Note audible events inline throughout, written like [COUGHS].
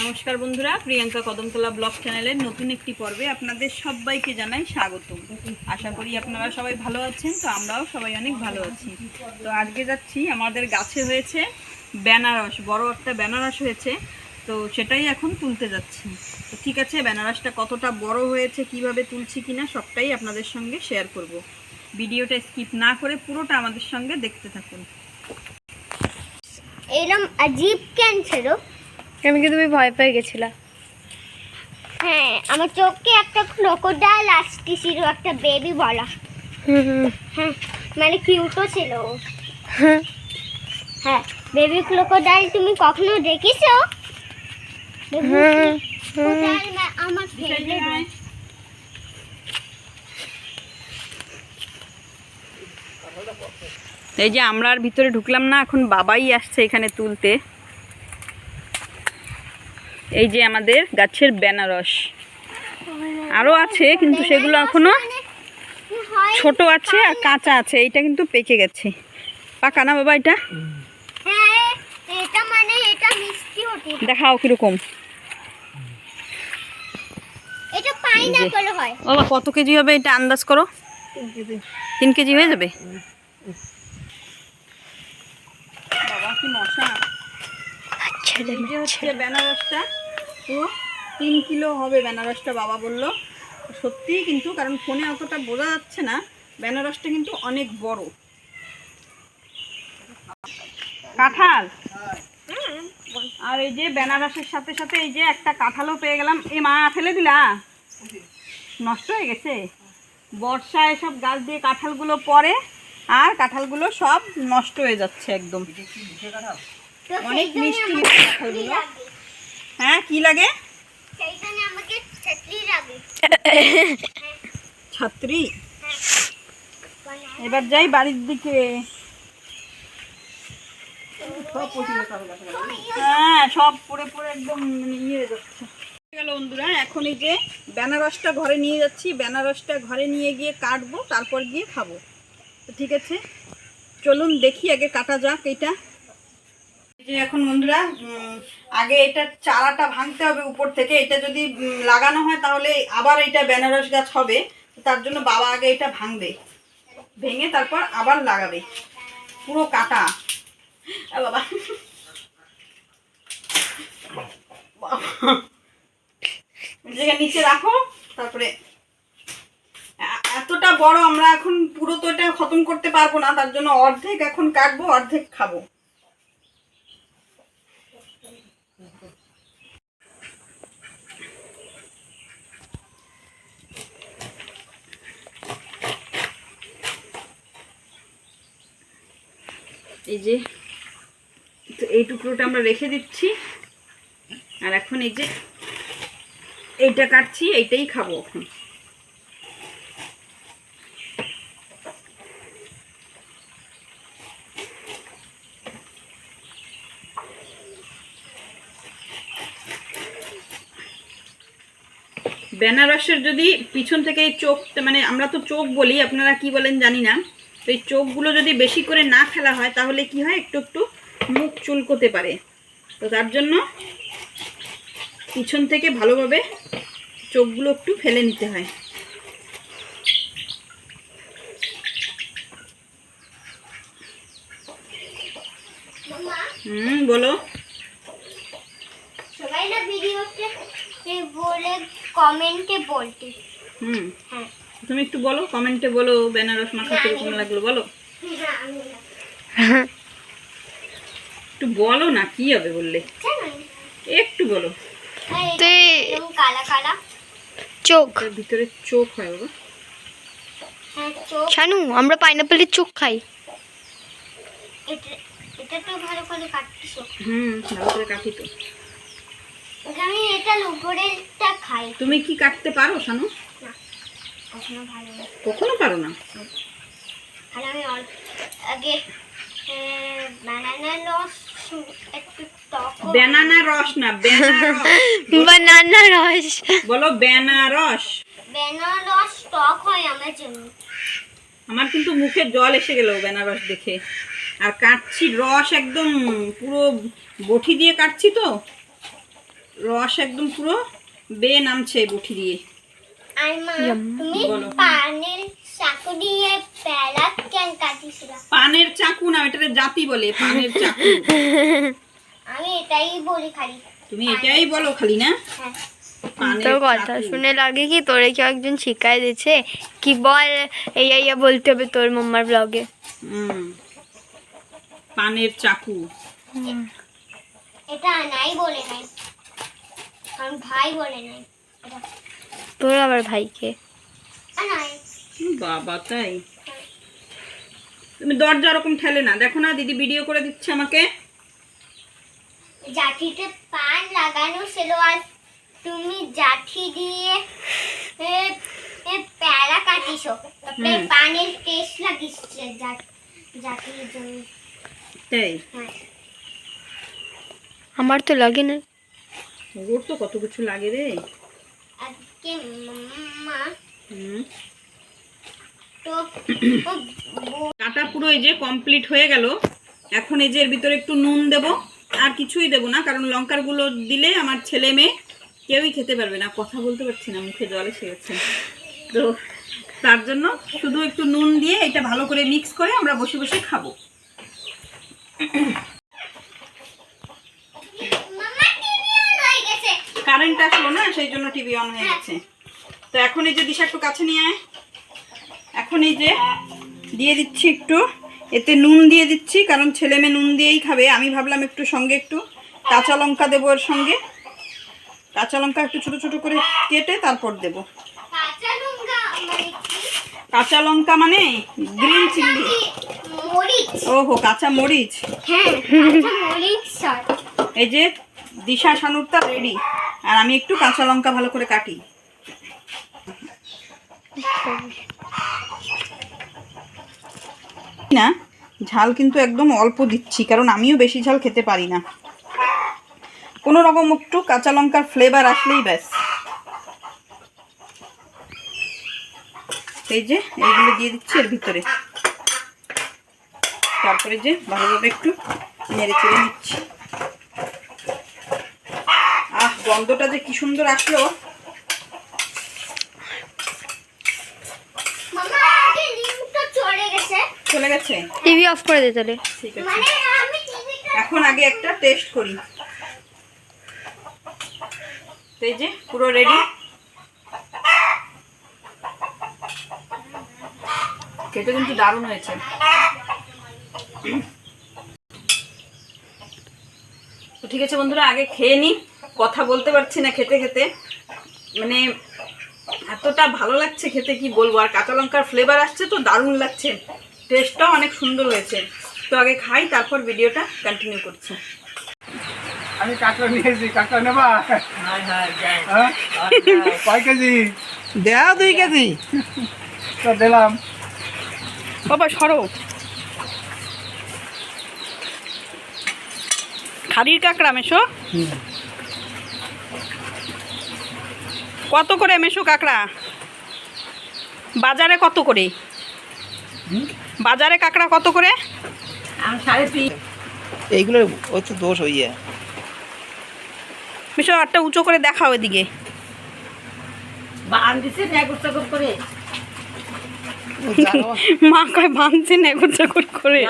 নমস্কার বন্ধুরা, প্রিয়াঙ্কা কদমতলা ব্লগ চ্যানেলের নতুন একটি পর্বে আপনাদের সবাইকে জানাই স্বাগতম। আশা করি আপনারা সবাই ভালো আছেন, তো আমরাও সবাই অনেক ভালো আছি। তো আজকে যাচ্ছি, আমাদের গাছে হয়েছে বেনারস, বড় একটা বেনারস হয়েছে, তো সেটাই এখন তুলতে যাচ্ছি। তো ঠিক আছে, বেনারসটা কতটা বড় হয়েছে, কীভাবে তুলছি কিনা সবটাই আপনাদের সঙ্গে শেয়ার করব। ভিডিওটা স্কিপ না করে পুরোটা আমাদের সঙ্গে দেখতে থাকুন। এরম আজীব ছিল আমি কি তুমি ভয় পেয়ে গেছিলা। হ্যাঁ আমার চোখে একটা ক্রোকোডাইল আসতেছিল একটা বেবি বলা। হ্যাঁ মানে কিউটও ছিল হ্যাঁ। বেবি ক্রোকোডাইল তুমি কখনো দেখেছ? Baby crocodile আমার ফেভারিট এই যে আমরা আর ভিতরে ঢুকলাম না এখন বাবাই আসছে এখানে তুলতে। এই যে আমাদের গাছের বেনারস। আরও আছে কিন্তু সেগুলো এখনও ছোট আছে আর কাঁচা আছে এইটা কিন্তু পেকে গেছে। পাকা না বাবা এটা? হ্যাঁ এটা মানে এটা মিষ্টি হতে দেখাও কীরকম। এটা বাবা কত কেজি হবে এটা আন্দাজ করো? তিন কেজি হয়ে যাবে? বাবা কি মশা। এই যে হচ্ছে বেনারসটা। পুরো তিন কিলো হবে বেনারসটা বাবা বলল। সত্যিই কিন্তু কারণ ফোনে অতটা বোঝা যাচ্ছে না বেনারসটা কিন্তু অনেক বড়। কাঁঠাল? আর এই যে বেনারসের সাথে সাথে এই যে একটা কাঁঠালও পেয়ে গেলাম। এ মা ফেলে দিলা? নষ্ট হয়ে গেছে? বর্ষায় সব গাছ দিয়ে কাঁঠালগুলো পড়ে আর কাঁঠালগুলো সব নষ্ট হয়ে যাচ্ছে একদম। অনেক সেইজন্য মিষ্টি কাঁঠালগুলো। হ্যাঁ কি লাগে? আমাকে ছাতরি লাগে। ছাত্রী? এবার যাই বাড়ির দিকে। হ্যাঁ সব পড়ে একদম ইয়ে হয়ে যাচ্ছে। গেল বন্ধুরা এখন এই যে বেনারসটা ঘরে নিয়ে যাচ্ছি। বেনারসটা ঘরে নিয়ে গিয়ে কাটবো তারপর গিয়ে খাব। তো ঠিক আছে? চলুন দেখি আগে কাটা যাক এটা যে এখন বন্ধুরা আগে এটা চারাটা ভাঙতে হবে উপর থেকে, এটা যদি লাগানো হয় তাহলে আবার এটা বেনারস গাছ হবে তার জন্য বাবা আগে এটা ভাঙবে, ভেঙে তারপর আবার লাগাবে, পুরো কাটা। বাবা। জায়গা নিচে রাখো, তারপরে এতটা বড় আমরা এখন পুরো তো এটা খতম করতে পারব না, তার জন্য অর্ধেক এখন কাটবো, অর্ধেক খাব। এই যে, তো এই টুকরোটা আমরা রেখে দিচ্ছি। আর এখন এই যে এইটা কাটছি, এইটাই খাব এখন। বেনারসের যদি পিছন থেকে চোখ মানে আমরা তো চোখ বলি, আপনারা কি বলেন জানি না। তো এই চোখগুলো যদি বেশি করে না ফেলা হয় তাহলে কি হয়? একটু একটু মুখ চুলকোতে পারে। তো তার জন্য পিছন থেকে ভালোভাবে চোখগুলো একটু ফেলে নিতে হয়। হুম বলো। সবাই না ভিডিওতে বলে কমেন্টে বলতে। হুম। হ্যাঁ। তুমি একটু বলো কমেন্টে বলো বেনারস মাখা কীরকম লাগল বলো। না। একটু বলো না কি হবে বললে? একটু বলো। চোখ। ভিতরে চোখ হয় বাবা। হ্যাঁ শানু আমরা পাইনাপেলের চোখ খাই। এটা এটা তো ভালো করে কাটতেছো হুম ভালো করে কাটি তো। আমি এটা উপরেরটা খাই। তুমি কি কাটতে পারো শানু? কখনো ভালো না। কখনো পারো না? আর আমি আগে বানানা রস একটু টক বেনানা রস না বানানা [LAUGHS] রস। বলো বেনারস টক হয় আমার জন্য। আমার কিন্তু মুখে জল এসে গেল বেনারস দেখে। আর কাটছি রস একদম পুরো বটি দিয়ে কাটছি তো। রস একদম পুরো বেয়ে নামছে বটি দিয়ে। আর মা তুমি পানের চাকু দিয়ে প্যারা কেন কাটিছিলা পানের চাকু না এটাকে জাতি বলে পানের চাকু। আমি এটাই বলি খালি। তুমি এটাই বলো খালি না? হ্যাঁ। তোর কথা শুনে লাগে কি তোরে কেউ একজন শিখাই দিচ্ছে কি বল এই ইয়া বলতে হবে তোর মাম্মার ব্লগে পানের চাকু। এটা নাই বলে নাই। কারণ ভাই বলে নাই। এটা তোর আবার ভাইকে? বাবা তাই? তুমি দরজা ওরকম ঠেলে না। দেখো না দিদি ভিডিও করে দিচ্ছে আমাকে। জাঠিতে পান লাগানো ছিল আর তুমি জাঠি দিয়ে প্যারা কাটিছো। তারপরে পানের টেস্ট জাঠির জন্য। তাই? হ্যাঁ। আমার তো লাগে না। ওর তো কত কিছু লাগে রে। মাম্মা হুম। তো [COUGHS] কাটা পুরো এই যে কমপ্লিট হয়ে গেল। এখন এই যে এর ভিতরে একটু নুন দেব। আর কিছুই দেব না কারণ লঙ্কারগুলো দিলে আমার ছেলে মেয়ে কেউই খেতে পারবে না। কথা বলতে পারছি না মুখে জল এসে গেছে। তো তার জন্য শুধু একটু নুন দিয়ে এটা ভালো করে মিক্স করে আমরা বসে বসে খাব মাম্মা টিভি অন হয়ে গেছে কারেন্ট আসলো না সেই জন্য টিভি অন হয়ে গেছে। তো এখন এই যে দিশা একটু কাছে নিয়ে আয়। এখন এই যে দিয়ে দিচ্ছি একটু এতে নুন দিয়ে দিচ্ছি কারণ ছেলে মেয়ে নুন দিয়েই খাবে। আমি ভাবলাম একটু সঙ্গে একটু কাঁচা লঙ্কা দেবো এর সঙ্গে। কাঁচা লঙ্কা একটু ছোটো ছোটো করে কেটে তারপর দেব। কাঁচা লঙ্কা মানে লঙ্কা মানে গ্রিন চিলি ওহো কাঁচা মরিচ। হ্যাঁ এই যে দিশা সানুরটা রেডি আর আমি একটু কাঁচা লঙ্কা ভালো করে কাটি। না, ঝাল কিন্তু একদম অল্প দিচ্ছি, কারণ আমিও বেশি ঝাল খেতে পারি না। কোনো রকম একটু কাঁচা লঙ্কার ফ্লেভার আসলেই ব্যাস। এই যে, এইগুলো দিয়ে দিচ্ছি এর ভিতরে। তারপরে যে ভালোভাবে একটু নেড়ে চেড়ে নিচ্ছি। গন্ধটা যে কি সুন্দর আসলো। চলে গেছে। টিভি অফ করে দে তাহলে। ঠিক আছে। মানে এখন আগে একটা টেস্ট করি। তো এই যে পুরো রেডি খেতে কিন্তু দারুণ হয়েছে। ঠিক আছে বন্ধুরা আগে খেয়ে নি। কথা বলতে পারছি না খেতে খেতে। মানে এতটা ভালো লাগছে খেতে কি বলব? আর কাঁচা লঙ্কার ফ্লেভার আসছে তো দারুণ লাগছে। টেস্টটাও অনেক সুন্দর হয়েছে। তো আগে খাই তারপর ভিডিওটা কন্টিনিউ করছি। আমি কাঁকড়া নিয়েছি কাঁকড়া নেবা? হ্যাঁ? কয় কেজি? দেয়া দুই কেজি। তো দিলাম। বাবা সরো। খাড়ির কাঁকড়া মেশো। কত করে মেশো কাঁকড়া? বাজারে কত করে? বাজারে কাঁকড়া কত করে? এইগুলো ওই তো দোষ হইয়া। মেশো একটা উঁচু করে দেখাও এদিকে। মা কয় বাঁধছে না এগোর চাকর করে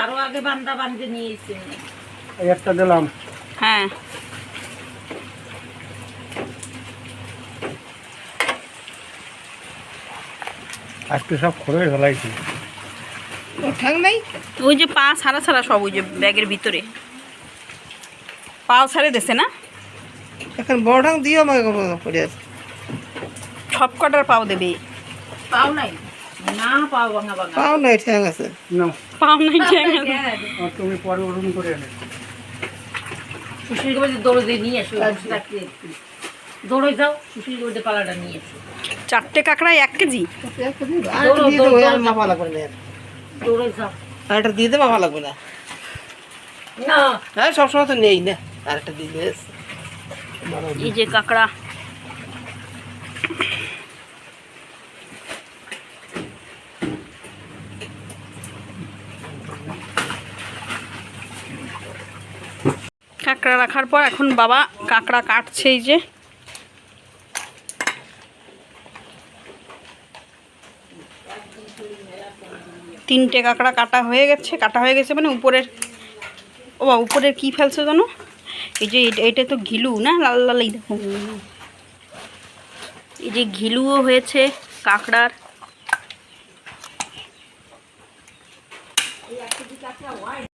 এই একটা দিলাম। হ্যাঁ। আজকে সব খড়ে ফেলাইছি ঠাং নাই? ওই যে পা ছাড়া ছাড়া সব ওই যে ব্যাগের ভিতরে। পাও ছাড়ে দেছে না? এখন বড় ঠাং দিও আমাকে করে সব কটার পাও দেবে? পাও নাই? না পাও না। পাও নাই ঠ্যাং আছে। না। পাও নাই ঠ্যাং আছে। আর তুমি পরে ওরকম করে এনে চারটে কাঁকড়ায় এক কেজি পালাটা দিয়ে দেবো আর মাপা লাগবে না আরেকটা দিয়ে দেবো মাপা লাগবে না? হ্যাঁ সবসময় তো নেই না। আরেকটা দিয়ে দিলে এই যে কাঁকড়া। কাঁকড়ার রাখার পর এখন বাবা কাঁকড়া কাটছে এই যে। তিনটে কাঁকড়া কাটা হয়ে গেছে, কাটা হয়ে গেছে মানে উপরের, ও বা উপরের কী ফেলছে জানো? এই যে এটা তো ঘিলু না? লাল লাল এই দেখো। এই যে ঘিলুও হয়েছে কাঁকড়ার।